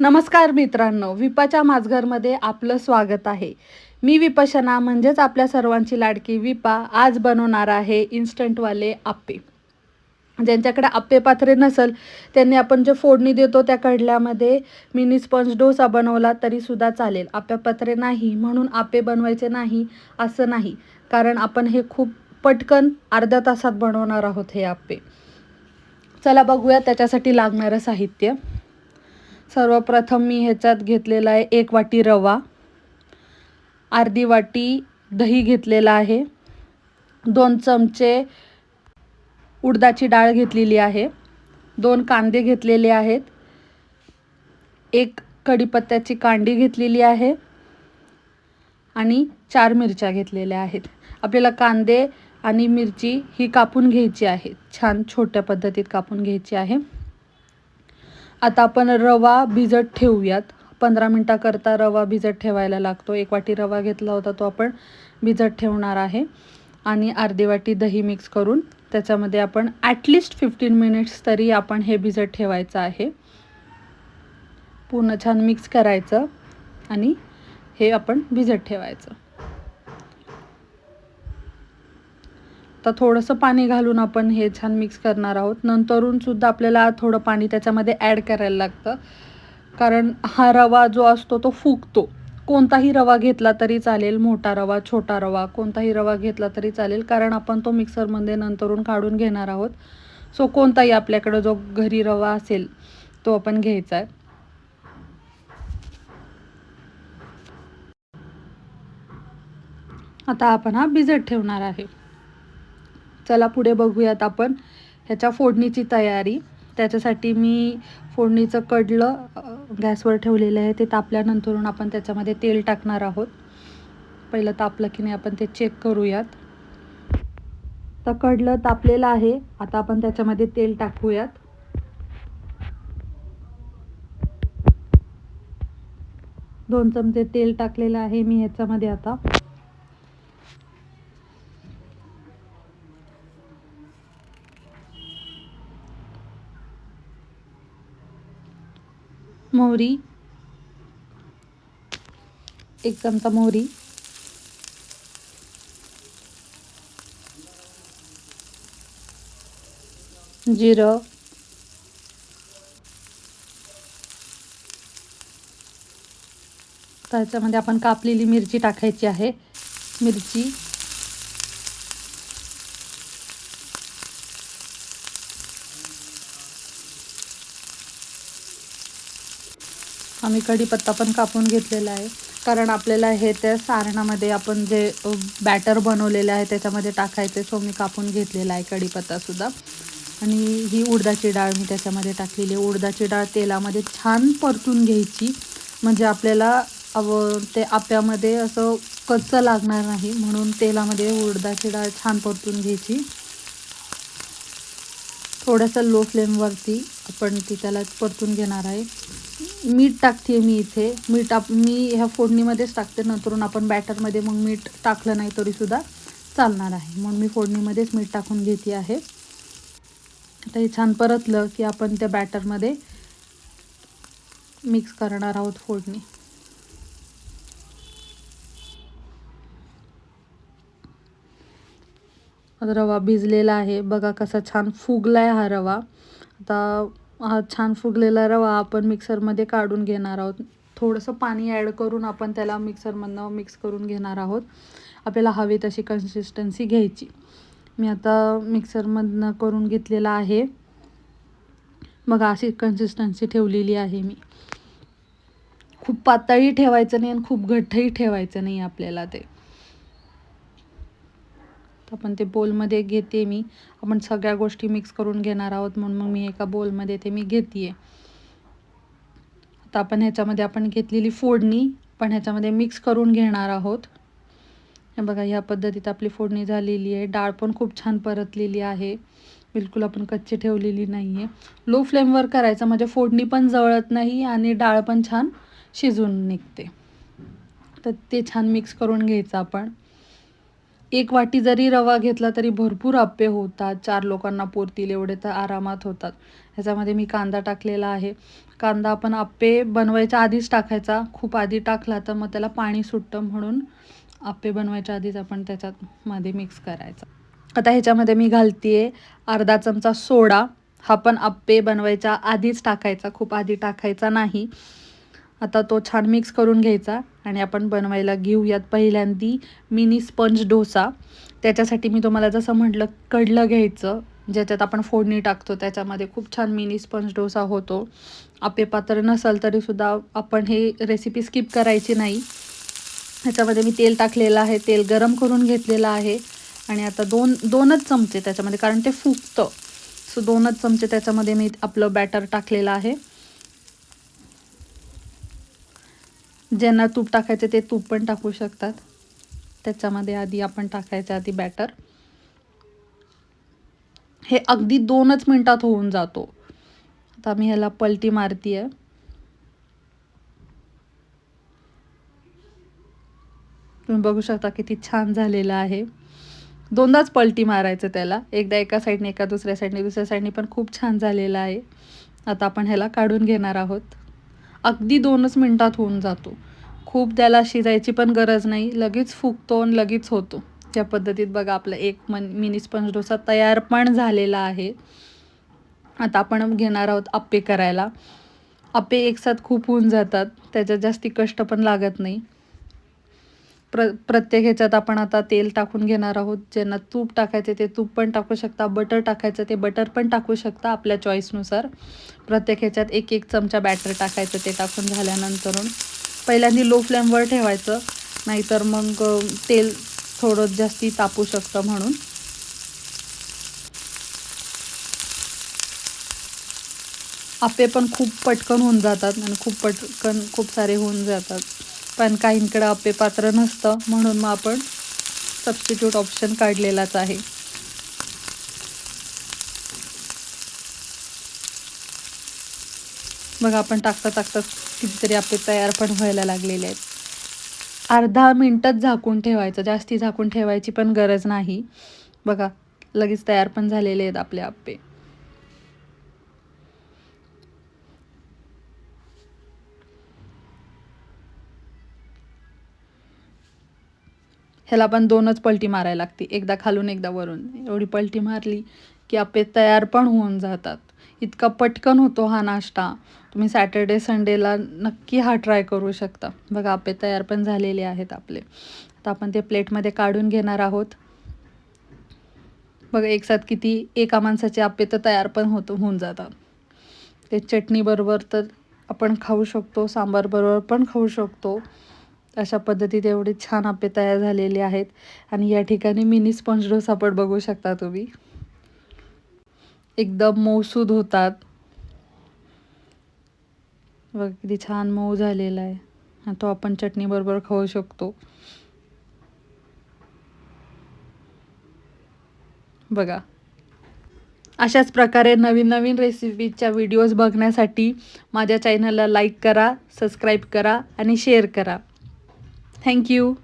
नमस्कार मित्रांनो विपाच्या माझघरमध्ये आपलं स्वागत आहे. मी विपशना म्हणजेच आपल्या सर्वांची लाडकी विपा आज बनवणार आहे इन्स्टंटवाले आप्पे. ज्यांच्याकडे आप्पे पात्रे नसेल त्यांनी आपण जे फोडणी देतो त्या कडल्यामध्ये मिनी स्पंज डोसा बनवला तरीसुद्धा चालेल. आप्या पात्रे नाही म्हणून आप्पे बनवायचे नाही असं नाही. कारण आपण हे खूप पटकन अर्ध्या तासात बनवणार आहोत हे आप्पे. चला बघूया त्याच्यासाठी लागणारं साहित्य. सर्वप्रथम मी ह्याच्यात घेतलेला आहे एक वाटी रवा अर्धी वाटी दही घेतलेला आहे दोन चमचे उडदाची डाळ घेतलेली आहे दोन कांदे घेतलेले आहेत एक कढीपत्त्याची कांडी घेतलेली आहे आणि चार मिरच्या घेतलेल्या आहेत. आपल्याला कांदे आणि मिरची ही कापून घ्यायची आहे. छान छोट्या पद्धतीत कापून घ्यायची आहे. आता आपण रवा भिजत ठेवूयात. पंधरा मिनटाकरता रवा भिजत ठेवायला लागतो. एक वाटी रवा घेतला होता तो आपण भिजत ठेवणार आहे. आणि अर्धी वाटी दही मिक्स करून त्याच्यामध्ये आपण ॲटलिस्ट फिफ्टीन मिनिट्स तरी आपण हे भिजत ठेवायचं आहे. पूर्ण छान मिक्स करायचं आणि हे आपण भिजत ठेवायचं. तर थोडंसं पाणी घालून आपण हे छान मिक्स करणार आहोत. नंतरून सुद्धा आपल्याला थोडं पाणी त्याच्यामध्ये ॲड करायला लागतं. कारण हा रवा जो असतो तो फुगतो. कोणताही रवा घेतला तरी चालेल मोठा रवा छोटा रवा कोणताही रवा घेतला तरी चालेल. कारण आपण तो मिक्सरमध्ये नंतरून काढून घेणार आहोत. सो कोणताही आपल्याकडं जो घरी रवा असेल तो आपण घ्यायचा आहे. आता आपण हा भिजत ठेवणार आहे. चला पुढे बघूयात आपण. ह्याच्या फोडणीची तयारी. त्याच्यासाठी मी फोडणीचं कडलं गॅसवर ठेवलेलं आहे. ते तापल्यानंतरून आपण त्याच्यामध्ये तेल टाकणार आहोत. पहिलं तापलं की नाही आपण ते चेक करूयात. तर कडलं तापलेलं आहे. आता आपण त्याच्यामध्ये तेल टाकूयात. दोन चमचे तेल टाकलेलं आहे मी ह्याच्यामध्ये आता. मोहरी. एक चमचा मोहरी. जिरं. त्याच्यामध्ये आपण कापलेली मिरची टाकायची आहे. मिरची. आम्ही कढीपत्ता पण कापून घेतलेला आहे. कारण आपल्याला हे त्या सारणामध्ये आपण जे बॅटर बनवलेलं आहे त्याच्यामध्ये टाकायचे सो मी कापून घेतलेला आहे कढीपत्तासुद्धा आणि ही उडदाची डाळ मी त्याच्यामध्ये टाकलेली आहे. उडदाची डाळ तेलामध्ये छान परतून घ्यायची. म्हणजे आपल्याला अव ते आप्यामध्ये असं कच्चं लागणार नाही म्हणून तेलामध्ये उडदाची डाळ छान परतून घ्यायची. थोडंसं लो फ्लेमवरती आपण ती त्याला परतून घेणार आहे. मीठ टाकते मी इथे. मीठ आप मी ह्या फोडणीमध्येच टाकते नंतरून आपण बॅटरमध्ये मग मीठ टाकलं नाही तरीसुद्धा चालणार आहे. म्हणून मी फोडणीमध्येच मीठ टाकून घेते आहे. आता हे छान परतलं की आपण त्या बॅटरमध्ये मिक्स करणार आहोत फोडणी. रवा भिजलेला आहे. बघा कसा छान फुगला आहे हा रवा. आता हा छान फुगलेला रवा आपण मिक्सरमध्ये काढून घेणार आहोत. थोडंसं पाणी ॲड करून आपण त्याला मिक्सरमधनं मिक्स करून घेणार आहोत. आपल्याला हवी तशी कन्सिस्टन्सी घ्यायची. मी आता मिक्सरमधनं करून घेतलेला आहे. बघा अशी कन्सिस्टन्सी ठेवलेली आहे मी. खूप पातळही ठेवायचं नाही आणि खूप घट्टही ठेवायचं नाही आपल्याला ते. आपण ते बोलमध्ये घेते मी. आपण सगळ्या गोष्टी मिक्स करून घेणार आहोत म्हणून मग मी एका बोलमध्ये ते मी घेते आता आपण ह्याच्यामध्ये आपण घेतलेली फोडणी पण ह्याच्यामध्ये मिक्स करून घेणार आहोत. हे बघा ह्या पद्धतीत आपली फोडणी झालेली आहे. डाळ पण खूप छान परतलेली आहे. बिलकुल आपण कच्ची ठेवलेली नाही आहे लो फ्लेमवर करायचं म्हणजे फोडणी पण जळत नाही आणि डाळ पण छान शिजून निघते. तर ते छान मिक्स करून घ्यायचं आपण. एक वाटी जरी रवा घेतला तरी भरपूर आप्पे होतात. चार लोकांना पुरतील एवढे तर आरामात होतात. ह्याच्यामध्ये मी कांदा टाकलेला आहे. कांदा आपण आप्पे बनवायच्या आधीच टाकायचा. खूप आधी टाकला तर मग त्याला पाणी सुटतं म्हणून आप्पे बनवायच्या आधीच आपण त्याच्यात मध्ये मिक्स करायचा. आता ह्याच्यामध्ये मी घालते अर्धा चमचा सोडा. हा पण आप्पे बनवायच्या आधीच टाकायचा. खूप आधी टाकायचा नाही. आता तो छान मिक्स करून घ्यायचा आणि आपण बनवायला घेऊयात पहिल्यांदी मिनी स्पंज डोसा. त्याच्यासाठी मी तुम्हाला जसं म्हटलं कडलं घ्यायचं ज्याच्यात आपण फोडणी टाकतो त्याच्यामध्ये खूप छान मिनी स्पंज डोसा होतो. आपेपात्र नसेल तरीसुद्धा आपण हे रेसिपी स्किप करायची नाही. ह्याच्यामध्ये मी तेल टाकलेलं आहे तेल गरम करून घेतलेलं आहे. आणि आता दोन दोनच चमचे त्याच्यामध्ये कारण ते फुगतं. सो दोनच चमचे त्याच्यामध्ये मी आपलं बॅटर टाकलेलं आहे. ज्यांना तूप टाकायचे ते तूप पण टाकू शकतात. त्याच्यामध्ये आधी आपण टाकायचं आधी बॅटर हे अगदी दोनच मिनटात होऊन जातो. आता मी ह्याला पलटी मारती आहे तुम्ही बघू शकता किती छान झालेलं आहे. दोनदाच पलटी मारायचं त्याला. एकदा एका साईडने एका दुसऱ्या साईडने दुसऱ्या साईडने पण खूप छान झालेलं आहे. आता आपण ह्याला काढून घेणार आहोत. अगदी दोनच मिनटात होऊन जातो. खूप त्याला शिजायची पण गरज नाही. लगेच फुगतो आणि लगेच होतो. या पद्धतीत बघा आपला एक मन मिनी स्पंज डोसा तयार पण झालेला आहे. आता आपण घेणार आहोत आप्पे करायला. आप्पे एकसाथ खूप होऊन जातात. त्याच्यात जास्ती कष्ट पण लागत नाही. प्र प्रत्येक ह्याच्यात आपण आता तेल टाकून घेणार आहोत. ज्यांना तूप टाकायचे ते तूप पण टाकू शकता बटर टाकायचं ते बटर पण टाकू शकता आपल्या चॉईसनुसार प्रत्येक ह्याच्यात एक एक चमचा बॅटर टाकायचं ते टाकून झाल्यानंतरून. पहिल्यांदा लो फ्लेमवर ठेवायचं नाहीतर मग तेल थोडं जास्ती तापू शकतं म्हणून. आपे पण खूप पटकन होऊन जातात आणि खूप पटकन खूप सारे होऊन जातात. पण काहींकडं आपे पात्र नसतं म्हणून मग आपण सबस्टिट्यूट ऑप्शन काढलेलाच आहे. बघा आपण टाकता टाकता कितीतरी आपले तयार पण व्हायला लागलेले आहेत. अर्धा मिनटच झाकून ठेवायचं जास्ती झाकून ठेवायची पण गरज नाही. बघा लगेच तयार पण झालेले आहेत आपले आप्पे ह्याला पण दोनच पलटी मारायला लागते. एकदा खालून एकदा वरून. एवढी पलटी मारली की आपे तयार पण होऊन जातात. इतका पटकन होतो हा नाश्ता. तुम्ही सॅटर्डे संडेला नक्की हा ट्राय करू शकता. बघा आपे तयार पण झालेले आहेत आपले. आता आपण ते प्लेटमध्ये काढून घेणार आहोत. बघा एकसाथ किती एका माणसाचे आपे तर तयार पण होतो होऊन जातात. ते चटणीबरोबर तर आपण खाऊ शकतो सांबारबरोबर पण खाऊ शकतो. अशा पद्धतीत एवढे छान आपे तयार झालेले आहेत. आणि या ठिकाणी मिनी स्पंज डोसा पण बघू शकता तुम्ही. एकदम मऊसूद होतात. बघ किती छान मऊ झालेला आहे. तो आपण चटणीबरोबर खाऊ शकतो. बघा. अशाच प्रकारे नवीन नवीन रेसिपीच्या व्हिडिओज बघण्यासाठी माझ्या चॅनलला लाईक करा सबस्क्राईब करा आणि शेअर करा. thank you.